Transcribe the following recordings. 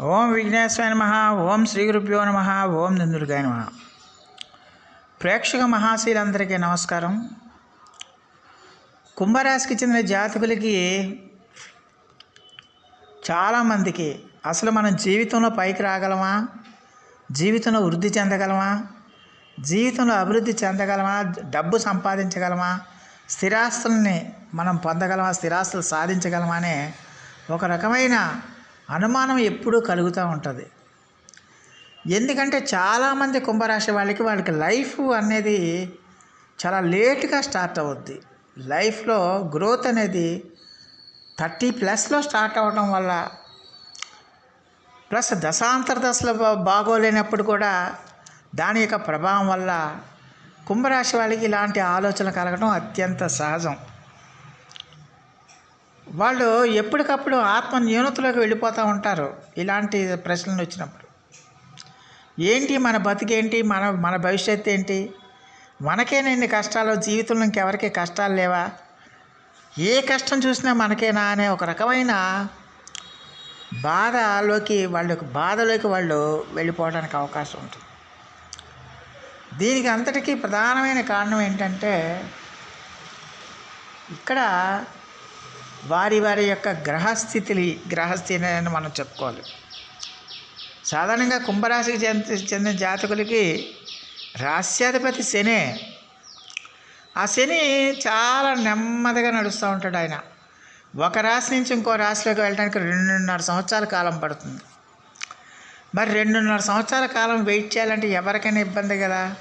ఓం విఘ్నేశ్వర నమ ఓం శ్రీ గురుభ్యో నమ ఓం నందుడిగాయ నమ. ప్రేక్షక మహాశీలందరికీ నమస్కారం. కుంభరాశికి చెందిన జాతకులకి చాలామందికి అసలు మనం జీవితంలో పైకి రాగలమా? జీవితంలో వృద్ధి చెందగలమా? జీవితంలో అభివృద్ధి చెందగలమా? డబ్బు సంపాదించగలమా? స్థిరాస్తుల్ని మనం పొందగలమా? స్థిరాస్తులు సాధించగలమా? అనే ఒక రకమైన అనుమానం ఎప్పుడూ కలుగుతూ ఉంటుంది. ఎందుకంటే చాలామంది కుంభరాశి వాళ్ళకి వాళ్ళకి లైఫ్ అనేది చాలా లేట్గా స్టార్ట్ అవుద్ది. లైఫ్లో గ్రోత్ అనేది థర్టీ ప్లస్లో స్టార్ట్ అవ్వడం వల్ల ప్లస్ దశాంతర దశలో బాగోలేనప్పుడు కూడా దాని యొక్క ప్రభావం వల్ల కుంభరాశి వాళ్ళకి ఇలాంటి ఆలోచన కలగడం అత్యంత సహజం. వాళ్ళు ఎప్పటికప్పుడు ఆత్మ న్యూనతలోకి వెళ్ళిపోతూ ఉంటారు. ఇలాంటి ప్రశ్నలు వచ్చినప్పుడు. ఏంటి మన బతికేంటి? మన మన భవిష్యత్తు ఏంటి? మనకేనా ఎన్ని కష్టాలు? జీవితంలో ఇంకెవరికి కష్టాలు లేవా? ఏ కష్టం చూసినా మనకేనా అనే ఒక రకమైన బాధలోకి వాళ్ళకి బాధలోకి వాళ్ళు వెళ్ళిపోవడానికి అవకాశం ఉంటుంది. దీనికి అంతటికీ ప్రధానమైన కారణం ఏంటంటే ఇక్కడ వారి వారి యొక్క గ్రహస్థితిని గ్రహస్థితి అని మనం చెప్పుకోవాలి. సాధారణంగా కుంభరాశికి చెంది చెందిన జాతకులకి రాస్యాధిపతి శనే. ఆ శని చాలా నెమ్మదిగా నడుస్తూ ఉంటాడు ఆయన. ఒక రాశి నుంచి ఇంకో రాశిలోకి వెళ్ళడానికి రెండున్నర సంవత్సరాల కాలం పడుతుంది. మరి రెండున్నర సంవత్సరాల కాలం వెయిట్ చేయాలంటే ఎవరికైనా ఇబ్బంది కదా?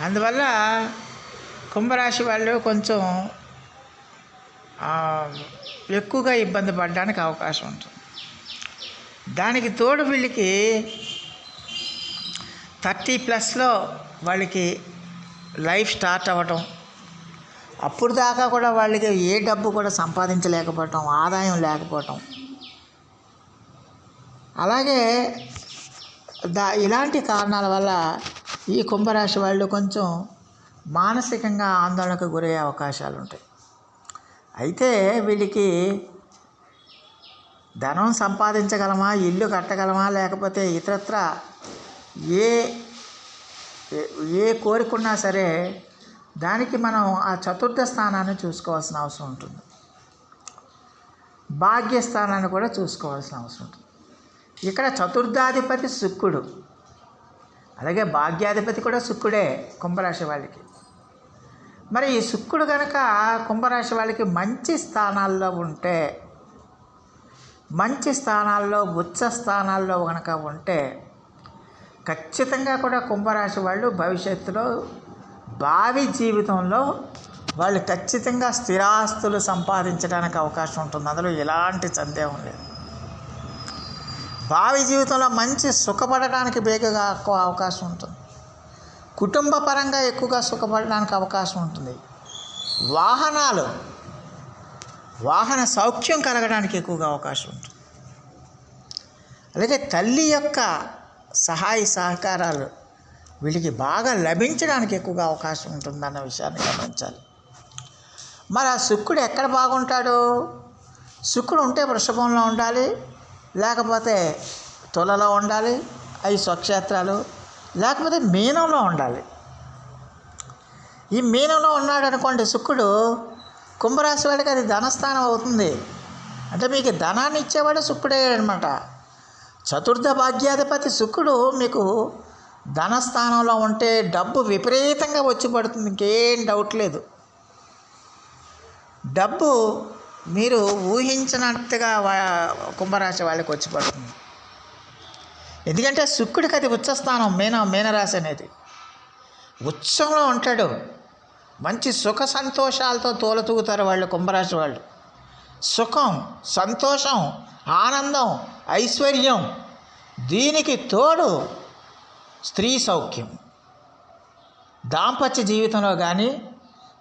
అందువల్ల కుంభరాశి వాళ్ళు కొంచెం ఎక్కువగా ఇబ్బంది పడడానికి అవకాశం ఉంటుంది. దానికి తోడు వీళ్ళకి థర్టీ ప్లస్లో వాళ్ళకి లైఫ్ స్టార్ట్ అవ్వటం అప్పుడు దాకా కూడా వాళ్ళకి ఏ డబ్బు కూడా సంపాదించలేకపోవటం ఆదాయం లేకపోవటం. అలాగే దా ఇలాంటి కారణాల వల్ల ఈ కుంభరాశి వాళ్ళు కొంచెం మానసికంగా ఆందోళనకు గురయ్యే అవకాశాలు ఉంటాయి. అయితే వీళ్ళకి ధనం సంపాదించగలమా ఇల్లు కట్టగలమా లేకపోతే ఇతరత్ర ఏ ఏ- కోరికున్నా సరే దానికి మనం ఆ చతుర్థ స్థానాన్ని చూసుకోవాల్సిన అవసరం ఉంటుంది. భాగ్యస్థానాన్ని కూడా చూసుకోవాల్సిన అవసరం ఉంటుంది. ఇక్కడ చతుర్థాధిపతి శుక్రుడు. అలాగే భాగ్యాధిపతి కూడా శుక్రుడే కుంభరాశి వాళ్ళకి. మరి ఈ శుక్రుడు కనుక కుంభరాశి వాళ్ళకి మంచి స్థానాల్లో ఉంటే మంచి స్థానాల్లో ఉచ్చ స్థానాల్లో కనుక ఉంటే ఖచ్చితంగా కూడా కుంభరాశి వాళ్ళు భవిష్యత్తులో భావి జీవితంలో వాళ్ళు ఖచ్చితంగా స్థిరాస్తులు సంపాదించడానికి అవకాశం ఉంటుంది. అందులో ఎలాంటి సందేహం లేదు. భావి జీవితంలో మంచి సుఖపడడానికి బేగగా ఎక్కువ అవకాశం ఉంటుంది. కుటుంబ పరంగా ఎక్కువగా సుఖపడడానికి అవకాశం ఉంటుంది. వాహనాలు వాహన సౌఖ్యం కలగడానికి ఎక్కువగా అవకాశం ఉంటుంది. అలాగే తల్లి యొక్క సహాయ సహకారాలు వీళ్ళకి బాగా లభించడానికి ఎక్కువగా అవకాశం ఉంటుందన్న విషయాన్ని గమనించాలి. మరి ఆ శుక్రుడు ఎక్కడ బాగుంటాడు? శుక్రుడు ఉంటే వృషభంలో ఉండాలి లేకపోతే తులలో ఉండాలి అవి స్వక్షేత్రాలు లేకపోతే మీనంలో ఉండాలి. ఈ మీనంలో ఉన్నాడు అనుకోండి శుక్రుడు కుంభరాశి వాడికి అది ధనస్థానం అవుతుంది. అంటే మీకు ధనాన్ని ఇచ్చేవాడు శుక్రుడే అనమాట చతుర్థ భాగ్యాధిపతి శుక్రుడు మీకు ధనస్థానంలో ఉంటే డబ్బు విపరీతంగా వచ్చి పడుతుంది ఇంకేం డౌట్ లేదు. డబ్బు మీరు ఊహించినట్టుగా కుంభరాశి వాళ్ళకి వచ్చి పడుతుంది. ఎందుకంటే శుక్రుడికి అది ఉచ్చస్థానం మీన మీనరాశి అనేది. ఉత్సవంలో ఉంటాడు. మంచి సుఖ సంతోషాలతో తోలతూగుతారు వాళ్ళు కుంభరాశి వాళ్ళు. సుఖం సంతోషం ఆనందం ఐశ్వర్యం దీనికి తోడు స్త్రీ సౌఖ్యం. దాంపత్య జీవితంలో కానీ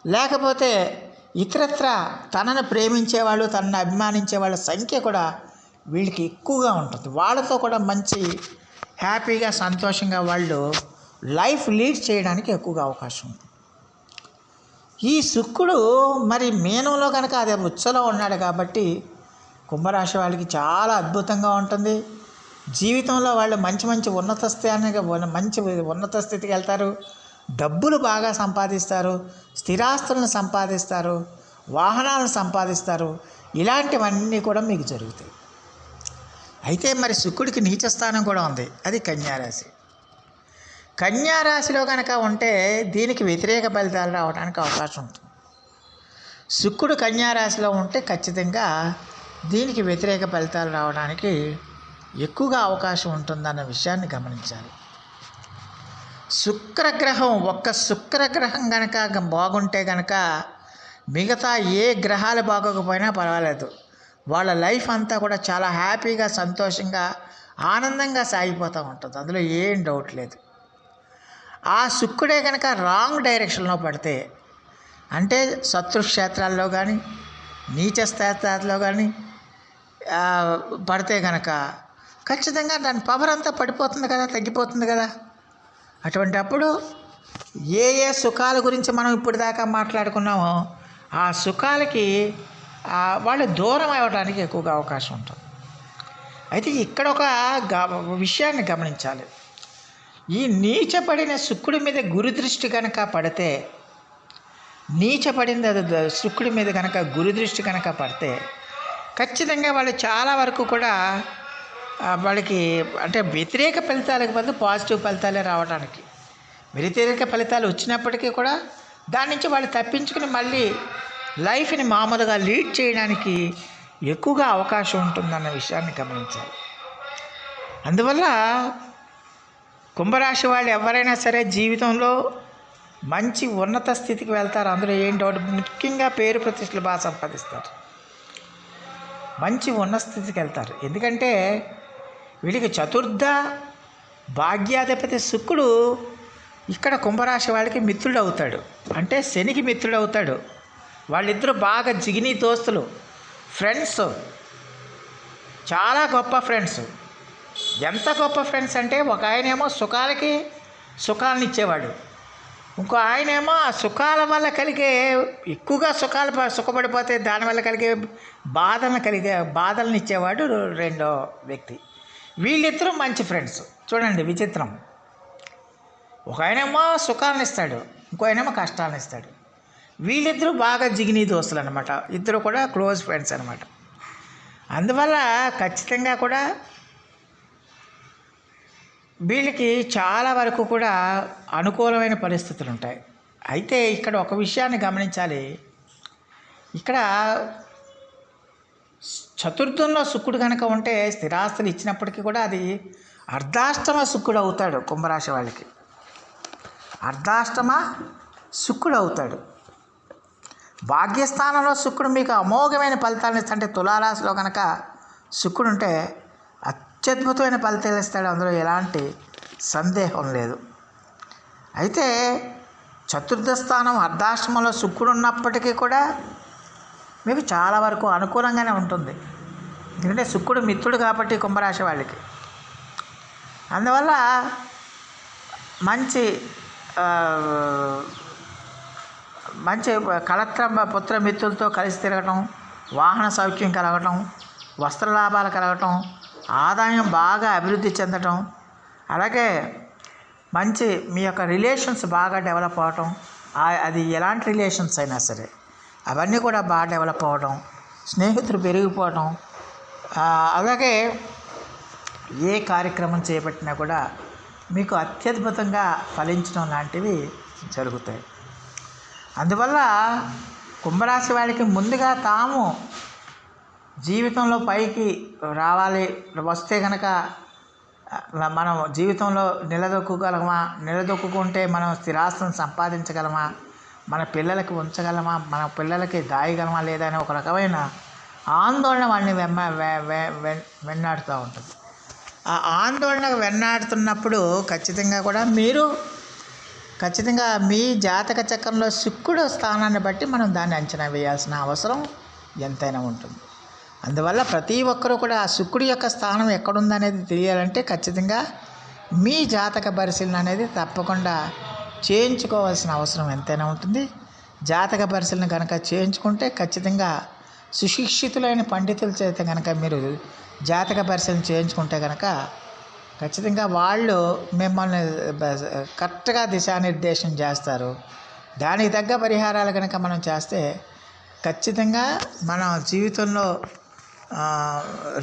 లేకపోతే ఇతరత్ర తనను ప్రేమించేవాళ్ళు తనను అభిమానించే వాళ్ళ సంఖ్య కూడా వీళ్ళకి ఎక్కువగా ఉంటుంది. వాళ్ళతో కూడా మంచి హ్యాపీగా సంతోషంగా వాళ్ళు లైఫ్ లీడ్ చేయడానికి ఎక్కువగా అవకాశం ఉంది ఈ శుక్రుడు మరి మీనంలో కనుక అదే ఉచ్చలో ఉన్నాడు కాబట్టి కుంభరాశి వాళ్ళకి చాలా అద్భుతంగా ఉంటుంది. జీవితంలో వాళ్ళు మంచి మంచి ఉన్నత స్థానానికి మంచి ఉన్నత స్థితికి వెళ్తారు. డబ్బులు బాగా సంపాదిస్తారు స్థిరాస్తులను సంపాదిస్తారు వాహనాలను సంపాదిస్తారు. ఇలాంటివన్నీ కూడా మీకు జరుగుతాయి. అయితే మరి శుక్రుడికి నీచ స్థానం కూడా ఉంది. అది కన్యారాశి. కన్యారాశిలో కనుక ఉంటే దీనికి వ్యతిరేక ఫలితాలు రావడానికి అవకాశం ఉంటుంది. శుక్రుడు కన్యారాశిలో ఉంటే ఖచ్చితంగా దీనికి వ్యతిరేక ఫలితాలు రావడానికి ఎక్కువగా అవకాశం ఉంటుందన్న విషయాన్ని గమనించాలి. శుక్రగ్రహం ఒక్క శుక్రగ్రహం కనుక బాగుంటే కనుక మిగతా ఏ గ్రహాలు బాగోకపోయినా పర్వాలేదు. వాళ్ళ లైఫ్ అంతా కూడా చాలా హ్యాపీగా సంతోషంగా ఆనందంగా సాగిపోతూ ఉంటుంది. అందులో ఏం డౌట్ లేదు. ఆ శుక్రుడే కనుక రాంగ్ డైరెక్షన్లో పడితే అంటే శత్రు క్షేత్రాల్లో కానీ నీచ క్షేత్రాల్లో కానీ పడితే కనుక ఖచ్చితంగా దాని పవర్ అంతా పడిపోతుంది కదా తగ్గిపోతుంది కదా. అటువంటి అప్పుడు ఏ ఏ సుఖాల గురించి మనం ఇప్పుడు దాకా మాట్లాడుకున్నామో ఆ సుఖాలకి వాళ్ళు దూరం అవ్వడానికి ఎక్కువగా అవకాశం ఉంటుంది. అయితే ఇక్కడ ఒక గ- విషయాన్ని గమనించాలి. ఈ నీచపడిన శుక్రుడి మీద గురు దృష్టి కనుక పడితే నీచపడింది అది శుక్రుడి మీద కనుక గురు దృష్టి కనుక పడితే ఖచ్చితంగా వాళ్ళు చాలా వరకు కూడా వాళ్ళకి అంటే వ్యతిరేక ఫలితాలకు బదులు పాజిటివ్ ఫలితాలే రావడానికి. వ్యతిరేక ఫలితాలు వచ్చినప్పటికీ కూడా దాని నుంచి వాళ్ళు తప్పించుకుని మళ్ళీ లైఫ్ని మామూలుగా లీడ్ చేయడానికి ఎక్కువగా అవకాశం ఉంటుందన్న విషయాన్ని గమనించాలి. అందువల్ల కుంభరాశి వాళ్ళు ఎవరైనా సరే జీవితంలో మంచి ఉన్నత స్థితికి వెళ్తారు. అందులో ఏం డౌట్? ముఖ్యంగా పేరు ప్రతిష్టలు బాగా సంపాదిస్తారు. మంచి ఉన్నత స్థితికి వెళ్తారు. ఎందుకంటే వీళ్ళకి చతుర్థ భాగ్యాధిపతి శుక్రుడు ఇక్కడ కుంభరాశి వాళ్ళకి మిత్రుడు అవుతాడు. అంటే శనికి మిత్రుడు అవుతాడు. వాళ్ళిద్దరూ బాగా జిగిని దోస్తులు. ఫ్రెండ్స్. చాలా గొప్ప ఫ్రెండ్స్. ఎంత గొప్ప ఫ్రెండ్స్ అంటే ఒక ఆయనేమో సుఖాలకి సుఖాలను ఇచ్చేవాడు ఇంకో ఆయనేమో ఆ సుఖాల వల్ల కలిగే ఎక్కువగా సుఖాలు సుఖపడిపోతే దానివల్ల కలిగే బాధలను కలిగే బాధలను ఇచ్చేవాడు రెండో వ్యక్తి. వీళ్ళిద్దరూ మంచి ఫ్రెండ్స్. చూడండి విచిత్రం. ఒక ఆయనేమో సుఖాలను ఇస్తాడు ఇంకో ఆయనేమో కష్టాలను ఇస్తాడు వీళ్ళిద్దరూ బాగా జిగిని దోస్తులు అనమాట ఇద్దరు కూడా క్లోజ్ ఫ్రెండ్స్ అనమాట అందువల్ల ఖచ్చితంగా కూడా వీళ్ళకి చాలా వరకు కూడా అనుకూలమైన పరిస్థితులు ఉంటాయి. అయితే ఇక్కడ ఒక విషయాన్ని గమనించాలి. ఇక్కడ చతుర్థంలో శుక్రుడు కనుక ఉంటే స్థిరాస్తులు ఇచ్చినప్పటికీ కూడా అది అర్ధాష్టమ శుక్రుడు అవుతాడు కుంభరాశి వాళ్ళకి. అర్ధాష్టమ శుక్రుడు అవుతాడు. భాగ్యస్థానంలో శుక్రుడు మీకు అమోఘమైన ఫలితాలను ఇస్తాడంటే తులారాశిలో కనుక శుక్రుడు ఉంటే అత్యద్భుతమైన ఫలితాలు ఇస్తాడు. అందులో ఎలాంటి సందేహం లేదు. అయితే చతుర్థ స్థానం అర్ధాశ్రమంలో శుక్రుడు ఉన్నప్పటికీ కూడా మీకు చాలా వరకు అనుకూలంగానే ఉంటుంది. ఎందుకంటే శుక్రుడు మిత్రుడు కాబట్టి కుంభరాశి వాళ్ళకి. అందువల్ల మంచి మంచి కలత్ర పుత్ర మిత్రులతో కలిసి తిరగటం వాహన సౌఖ్యం కలగటం వస్త్ర లాభాలు కలగటం ఆదాయం బాగా అభివృద్ధి చెందటం అలాగే మంచి మీ యొక్క రిలేషన్స్ బాగా డెవలప్ అవటం అది ఎలాంటి రిలేషన్స్ అయినా సరే అవన్నీ కూడా బాగా డెవలప్ అవ్వడం స్నేహితులు పెరిగిపోవడం అలాగే ఏ కార్యక్రమం చేపట్టినా కూడా మీకు అత్యద్భుతంగా ఫలించడం లాంటివి జరుగుతాయి. అందువల్ల కుంభరాశి వారికి ముందుగా తాము జీవితంలో పైకి రావాలి. వస్తే కనుక మనం జీవితంలో నిలదొక్కుగలమా? నిలదొక్కుంటే మనం స్థిరాస్తులను సంపాదించగలమా? మన పిల్లలకి ఉంచగలమా? మన పిల్లలకి దాయగలమా? లేదా అని ఒక రకమైన ఆందోళన వాడిని వెమ్మ వె- వె- వెన్- వెన్నాడుతూ ఉంటుంది. ఆ ఆందోళన వెన్నాడుతున్నప్పుడు ఖచ్చితంగా కూడా మీరు ఖచ్చితంగా మీ జాతక చక్రంలో శుక్రుడు స్థానాన్ని బట్టి మనం దాన్ని అంచనా వేయాల్సిన అవసరం ఎంతైనా ఉంటుంది. అందువల్ల ప్రతి ఒక్కరూ కూడా ఆ శుక్రుడి యొక్క స్థానం ఎక్కడుందనేది తెలియాలంటే ఖచ్చితంగా మీ జాతక పరిశీలన అనేది తప్పకుండా చేయించుకోవాల్సిన అవసరం ఎంతైనా ఉంటుంది. జాతక పరిశీలన కనుక చేయించుకుంటే ఖచ్చితంగా సుశిక్షితులైన పండితుల చేత కనుక మీరు జాతక పరిశీలన చేయించుకుంటే కనుక ఖచ్చితంగా వాళ్ళు మిమ్మల్ని కరెక్ట్గా దిశానిర్దేశం చేస్తారు. దానికి తగ్గ పరిహారాలు కనుక మనం చేస్తే ఖచ్చితంగా మన జీవితంలో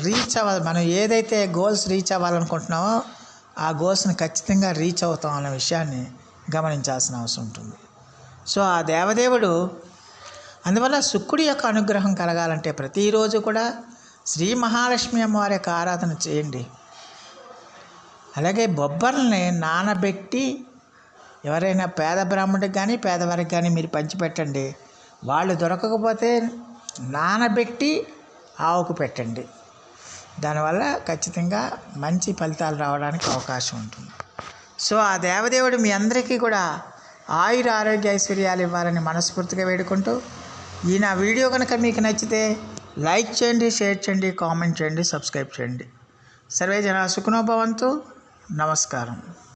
రీచ్ అవ్వాలి మనం ఏదైతే గోల్స్ రీచ్ అవ్వాలనుకుంటున్నామో ఆ గోల్స్ని ఖచ్చితంగా రీచ్ అవుతాం అనే విషయాన్ని గమనించాల్సిన అవసరం ఉంటుంది. సో ఆ దేవదేవుడు అందువల్ల శుక్రుడి యొక్క అనుగ్రహం కలగాలంటే ప్రతిరోజు కూడా శ్రీ మహాలక్ష్మి అమ్మవారి యొక్క ఆరాధన చేయండి. అలాగే బొబ్బర్లని నానబెట్టి ఎవరైనా పేద బ్రాహ్మణుడికి కానీ పేదవారికి కానీ మీరు పంచిపెట్టండి. వాళ్ళు దొరకకపోతే నానబెట్టి ఆవుకు పెట్టండి. దానివల్ల ఖచ్చితంగా మంచి ఫలితాలు రావడానికి అవకాశం ఉంటుంది. సో ఆ దేవదేవుడు మీ అందరికీ కూడా ఆయుర ఆరోగ్య ఐశ్వర్యాలు ఇవ్వాలని మనస్ఫూర్తిగా వేడుకుంటూ ఈ నా వీడియో కనుక మీకు నచ్చితే లైక్ చేయండి షేర్ చేయండి కామెంట్ చేయండి సబ్స్క్రైబ్ చేయండి. సర్వే జన సుఖనోభవంతు నమస్కారం.